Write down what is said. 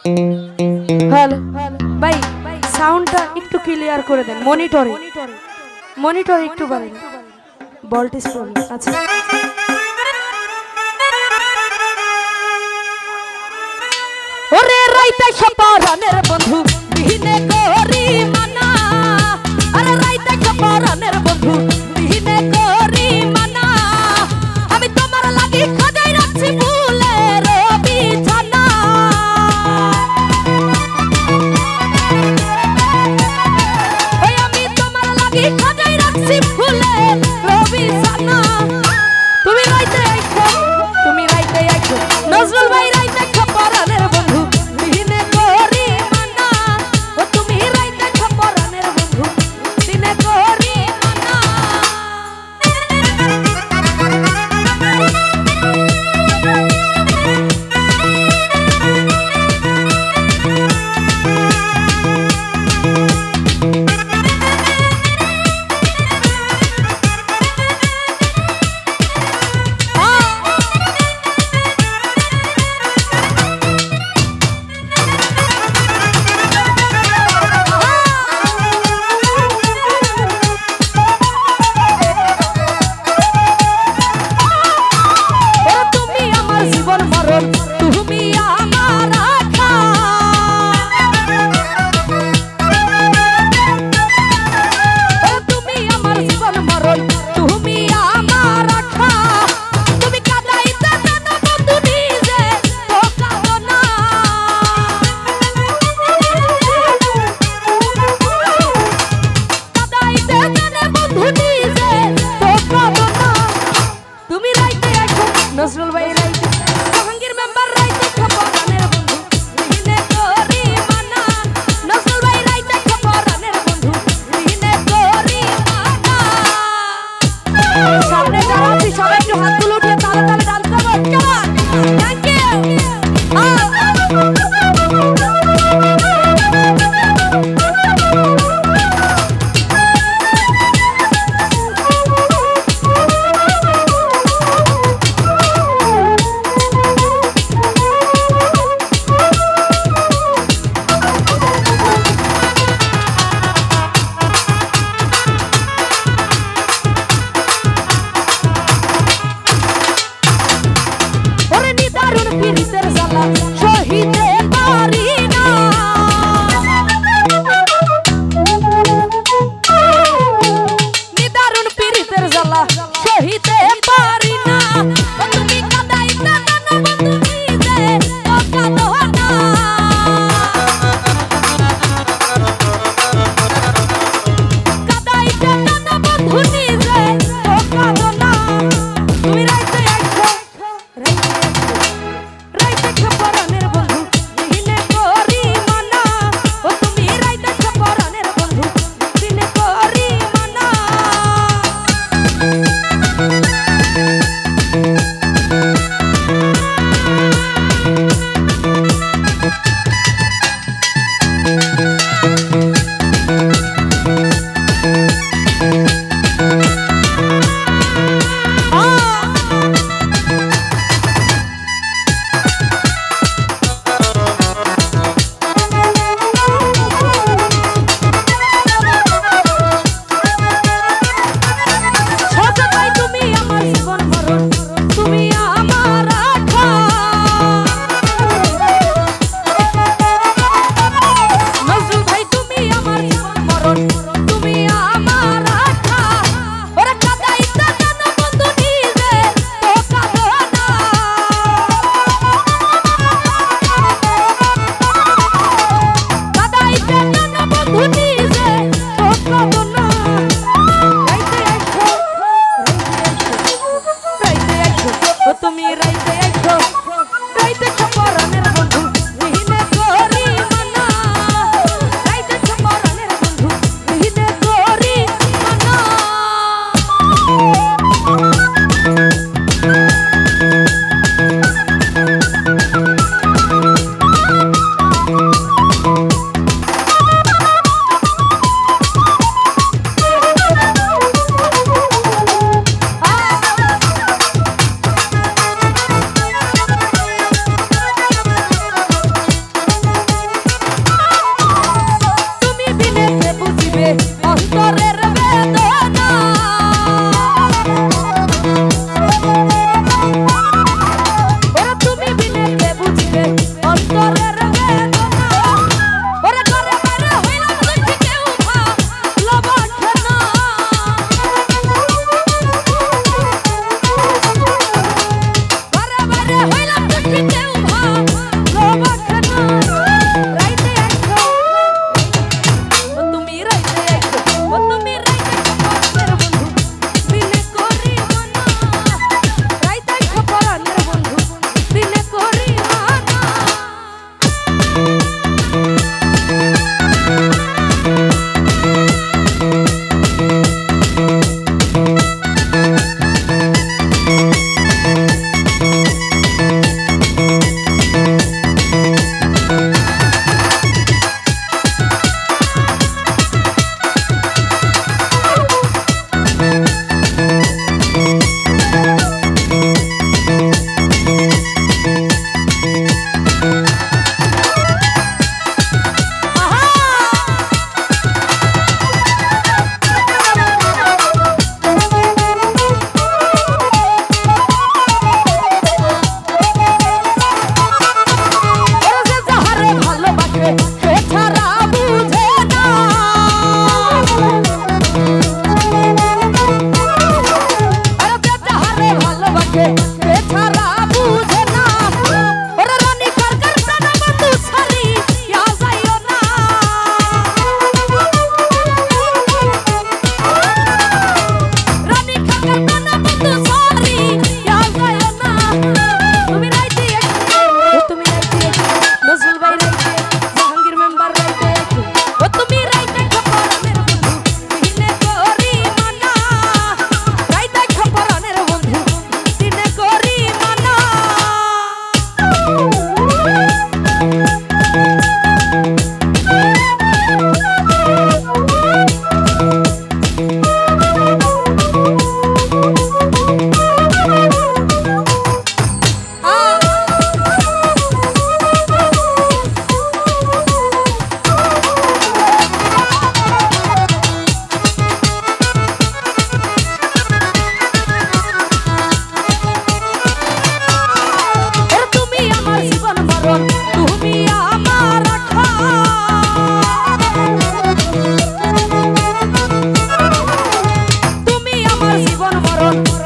Hello, ভাই সাউন্ডটা একটু ক্লিয়ার করে দেন মনিটরে মনিটরে একটু বাড়েন। ভোল্টেজ প্রবলেম আচ্ছা। ওরে রাইতে সব Come.